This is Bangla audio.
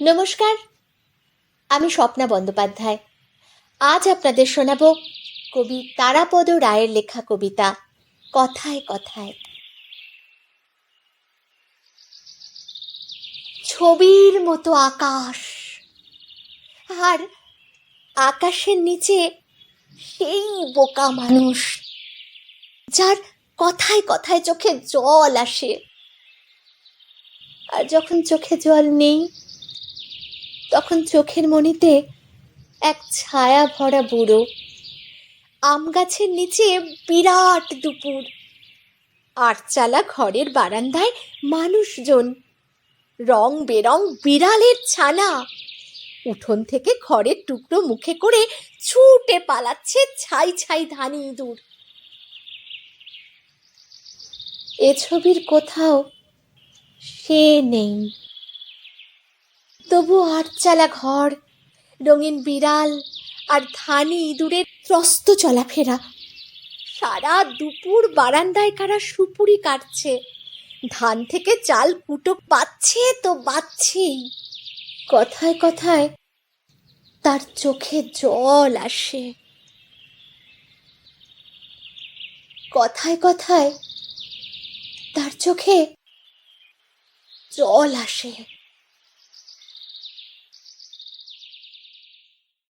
নমস্কার, আমি স্বপ্না বন্দ্যোপাধ্যায়। আজ আপনাদের শোনাব কবি তারাপদ রায়ের লেখা কবিতা, কথায় কথায়। ছবির মতো আকাশ, আর আকাশের নিচে সেই বোকা মানুষ, যার কথায় কথায় চোখে জল আসে। আর যখন চোখে জল নেই তখন চোখের মনিতে এক ছায়া ভরা বুড়ো, আম গাছের নিচে বিরাট দুপুর। আটচালা ঘরের বারান্দায় মানুষজন, রং বেরং বিড়ালের ছানা। উঠোন থেকে খড়ের টুকরো মুখে করে ছুটে পালাচ্ছে ছাই ছাই ধানি ইঁদুর। এ ছবির কোথাও সে নেই। তবু আটচালা ঘর, রঙিন বিড়াল আর ধানি ইঁদুরের ত্রস্ত চলাফেরা। সারা দুপুর বারান্দায় কারা সুপুরি কাটছে, ধান থেকে চাল কুটো পাচ্ছে তো বাচ্ছেই কথায় কথায় তার চোখে জল আসে। কথায় কথায় তার চোখে জল আসে।